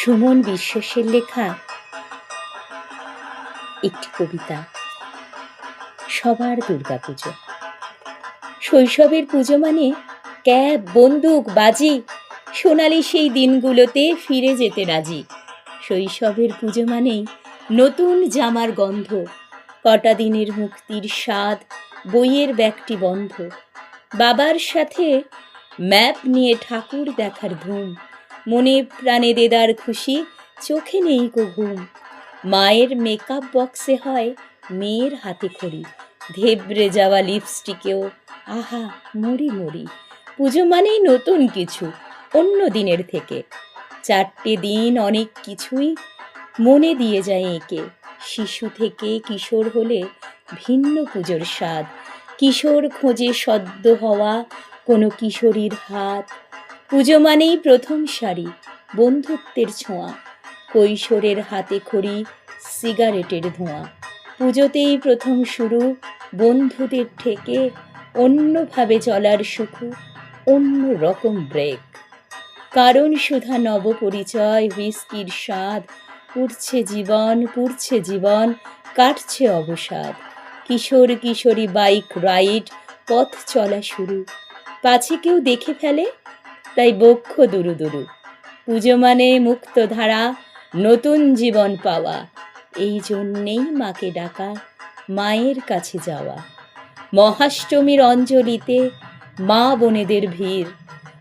সুমন বিশ্বাসের লেখা একটি কবিতা। সবার দুর্গাপুজো। শৈশবের পুজো মানে ক্যাব, বন্দুক, বাজি, সোনালি সেই দিনগুলোতে ফিরে যেতে রাজি। শৈশবের পুজো মানেই নতুন জামার গন্ধ, কটা দিনের মুক্তির স্বাদ, বইয়ের ব্যাগটি বন্ধ। বাবার সাথে ম্যাপ নিয়ে ঠাকুর দেখার ধুম মনে প্রাণে দেদার খুশি, চোখে নেই গো ঘুম। মায়ের মেকআপ বক্সে হয় মেয়ের হাতে খড়ি। ধেবড়ে যাওয়া লিপস্টিকেও আহা, মরি মরি। পুজো মানেই নতুন কিছু, অন্য দিনের থেকে। চারটে দিন অনেক কিছুই মনে দিয়ে যায় এঁকে। শিশু থেকে কিশোর হলে ভিন্ন পুজোর স্বাদ। কিশোর খোঁজে সদ্য হওয়া কোনো কিশোরীর হাত পুজো মানেই প্রথম সারি, বন্ধুত্বের ছোঁয়া। কৈশোরের হাতে খড়ি, সিগারেটের ধোঁয়া। পুজোতেই প্রথম শুরু, বন্ধুদের থেকে অন্যভাবে চলার সুখু অন্য রকম ব্রেক কারণ সুধা নবপরিচয়, হুইস্কির স্বাদ, পুড়ছে জীবন পুড়ছে জীবন, কাটছে অবসাদ। কিশোর কিশোরী বাইক রাইড পথ চলা শুরু। পাছে কেউ দেখে ফেলে? তাই বক্ষ দুরু দুরু। পুজো মানে মুক্ত ধারা, নতুন জীবন পাওয়া। এই জন্যেই মাকে ডাকা, মায়ের কাছে যাওয়া। মহাষ্টমীর অঞ্জলিতে মা বোনেদের ভিড়।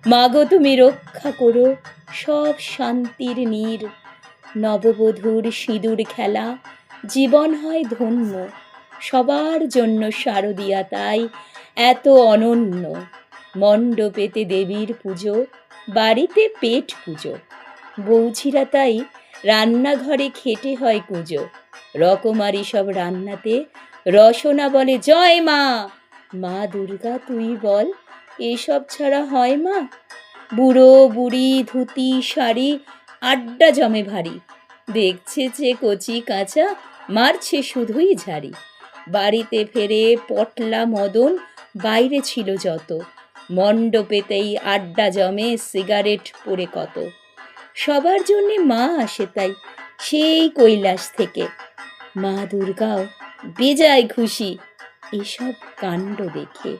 মাগো তুমি রক্ষা করো, সব শান্তির নীর। নববধূর সিঁদুর খেলা, জীবন হয় ধন্য। সবার জন্য শারদিয়া তাই, এত অনন্য। মণ্ডপেতে দেবীর পুজো, বাড়িতে পেট পুজো। বৌঝিরা তাই রান্নাঘরে খেটে হয় কুজো। রকমারি সব রান্নাতে রসনা বলে, জয় মা! মা দুর্গা, তুই বল, এসব ছাড়া হয় মা? বুড়ো, বুড়ি, ধুতি, শাড়ি, আড্ডা জমে ভারী। দেখছে যে কচি কাঁচা, মারছে শুধুই ঝাড়ি। বাড়িতে ফেরে পটলা, মদন, বাইরে ছিল যত। মণ্ডপেতেই আড্ডা জমে সিগারেট পরে কত। সবার জন্যে মা আসে তাই, সেই কৈলাস থেকে। মা দুর্গাও বেজায় খুশি, এসব কাণ্ড দেখে।